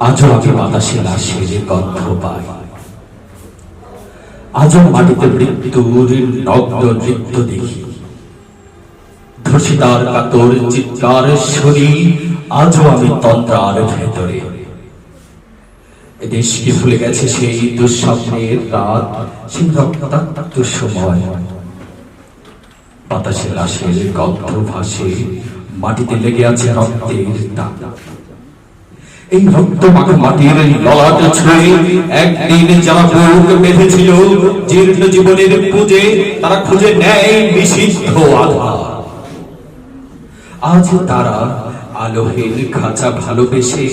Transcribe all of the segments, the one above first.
আমি বাতাসে লাশের গন্ধ পাই। আজও মাটিতে মৃত্যুর নগ্ন নৃত্য দেখি। ধর্ষিতার কাতর চিৎকার শুনি, আজও আমি তন্ত্রার ভেতরে। দেশকে ভুলে গেছে সেই দুঃস্বপ্নের রাত, সেই রক্তাক্ত সময়? বাতাসে লাশের গন্ধ ভাসে, মাটিতে লেগে আছে রক্তের দাগ। এই রক্ত মাখা মাটির ললাট ছুঁয়ে একদিন যারা বুক বেঁধেছিল, জীর্ণ জীবনের পুজে তারা খুঁজে নেয় নিষিদ্ধ আধার। আজ তারা আলোহীন খাঁচা ভালোবেসে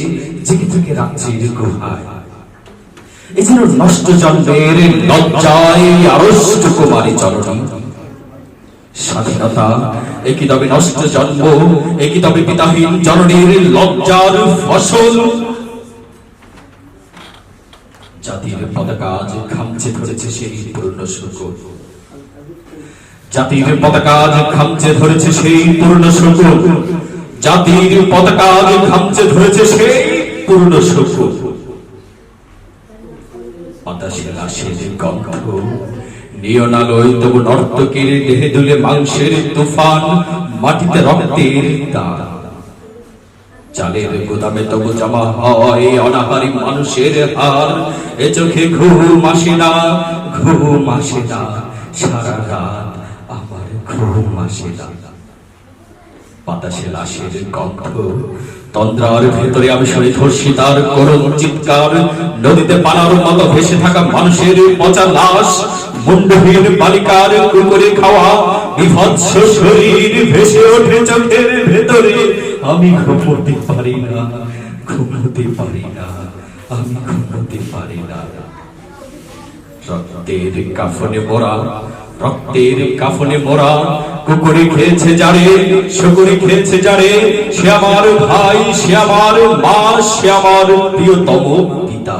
জেগে থেকে রাত্রির গুহায়। এ নষ্ট জন্মের লজ্জায় আড়ষ্ট কুমারী চরণী। স্বাধীনতা একই তবে নষ্ট জন্ম একই তবে পিতাহীন জননীর লজ্জার ফসল? জাতির পতাকা আজ খামচে ধরেছে সেই পূর্ণ শুকর জাতির পতাকা আজ খামচে ধরেছে সেই পূর্ণ শুকর জাতির পতাকা আজ খামচে ধরেছে সেই পূর্ণ শুকর বাতাসে লাশের গন্ধ নিয়নালয় তবু নর্তকের দেহে দুলে মাংসের তুফান, মাটিতে রক্তের দাগ। চালের গোদামে তবু জমা হয় অনাহারি মানুষের হার। এ চোখে ঘুম আসে না, ঘুম আসে না, সারা রাত আমার ঘুম আসে না। বাতাসে লাশের গন্ধ, তন্দ্রার ভেতরে আমি শুনি ধর্ষিতার করুণ চিৎকার। নদীতে পানার মতো ভেসে থাকা মানুষের পচা লাশ মুন্ডহীন বালিকার কুকুরে খাওয়া বিভৎস শরীর ভেসে ওঠে চোখের ভেতরে। আমি ঘুমোতে পারি না, ঘুমোতে পারি না, আমি ঘুমোতে পারি না। রক্তের কাফনে মোরা, রক্তের কাফনে মোরা কুকুরে খেয়েছে যারে, শুকুরে খেয়েছে যারে, সে আমার ভাই, সে আমার মা, সে আমার প্রিয়তম পিতা।